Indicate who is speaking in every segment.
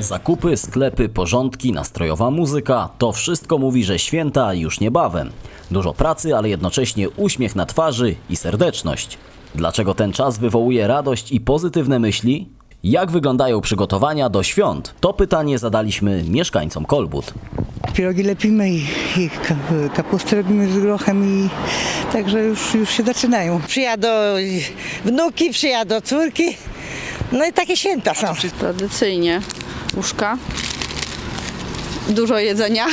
Speaker 1: Zakupy, sklepy, porządki, nastrojowa muzyka to wszystko mówi, że święta już niebawem. Dużo pracy, ale jednocześnie uśmiech na twarzy i serdeczność. Dlaczego ten czas wywołuje radość i pozytywne myśli? Jak wyglądają przygotowania do świąt? To pytanie zadaliśmy mieszkańcom Kolbut.
Speaker 2: Pierogi lepimy i, i ka- kapustę robimy z grochem i także już, już się zaczynają.
Speaker 3: Przyjadą wnuki, przyjadą córki. No i takie święta są.
Speaker 4: Tradycyjnie łóżka, dużo jedzenia,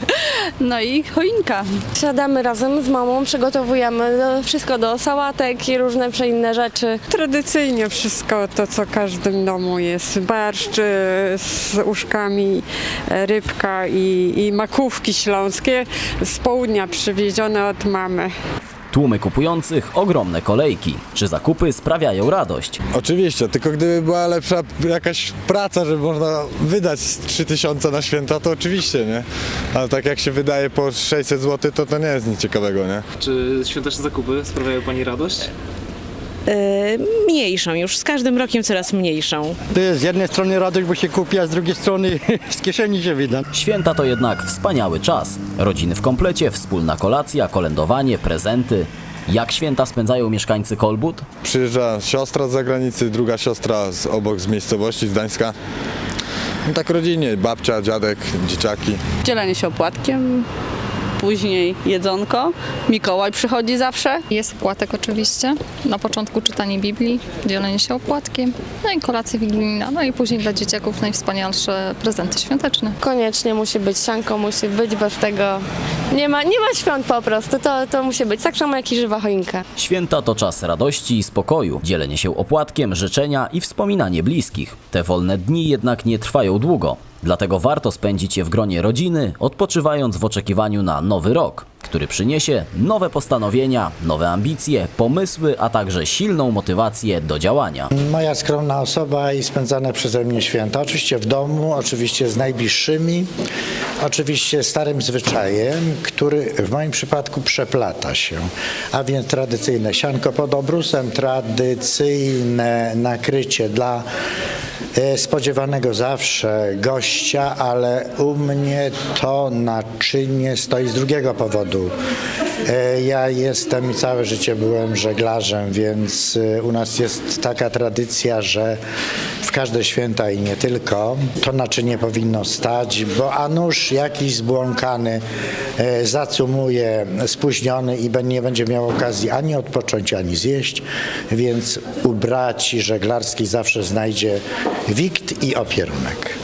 Speaker 4: no i choinka.
Speaker 5: Siadamy razem z mamą, przygotowujemy do- wszystko do sałatek i różne przeinne rzeczy.
Speaker 6: Tradycyjnie wszystko to, co w każdym domu jest. Barszcz z uszkami, e, rybka i, i makówki śląskie z południa przywiezione od mamy.
Speaker 1: Tłumy kupujących, ogromne kolejki. Czy zakupy sprawiają radość?
Speaker 7: Oczywiście, tylko gdyby była lepsza jakaś praca, żeby można wydać z 3000 na święta, to oczywiście, nie? Ale tak jak się wydaje po 600 zł, to to nie jest nic ciekawego, nie?
Speaker 8: Czy świąteczne zakupy sprawiają Pani radość?
Speaker 9: E, mniejszą, już z każdym rokiem coraz mniejszą.
Speaker 10: To jest z jednej strony radość, bo się kupi, a z drugiej strony z kieszeni się wyda.
Speaker 1: Święta to jednak wspaniały czas. Rodziny w komplecie, wspólna kolacja, kolędowanie, prezenty. Jak święta spędzają mieszkańcy Kolbut?
Speaker 7: Przyjeżdża siostra z zagranicy, druga siostra z obok z miejscowości, z Gdańska. No tak rodzinnie, babcia, dziadek, dzieciaki.
Speaker 4: Dzielenie się opłatkiem, później jedzonko. Mikołaj przychodzi zawsze.
Speaker 11: Jest opłatek oczywiście. Na początku czytanie Biblii, dzielenie się opłatkiem, no i kolacja wigilijna, no i później dla dzieciaków najwspanialsze prezenty świąteczne.
Speaker 5: Koniecznie musi być, sianko musi być, bez tego nie ma, nie ma świąt po prostu, to, to musi być, tak samo jak i żywa choinka.
Speaker 1: Święta to czas radości i spokoju, dzielenie się opłatkiem, życzenia i wspominanie bliskich. Te wolne dni jednak nie trwają długo, dlatego warto spędzić je w gronie rodziny, odpoczywając w oczekiwaniu na nowy rok, który przyniesie nowe postanowienia, nowe ambicje, pomysły, a także silną motywację do działania.
Speaker 10: Moja skromna osoba i spędzane przeze mnie święta. Oczywiście w domu, oczywiście z najbliższymi, oczywiście starym zwyczajem, który w moim przypadku przeplata się. A więc tradycyjne sianko pod obrusem, tradycyjne nakrycie dla spodziewanego zawsze gościa, ale u mnie to naczynie stoi z drugiego powodu. E, Ja jestem i całe życie byłem żeglarzem, więc e, u nas jest taka tradycja, że każde święta i nie tylko to naczynie powinno stać, bo a nuż jakiś zbłąkany e, zacumuje, spóźniony i nie będzie miał okazji ani odpocząć, ani zjeść, więc u braci żeglarskich zawsze znajdzie wikt i opierunek.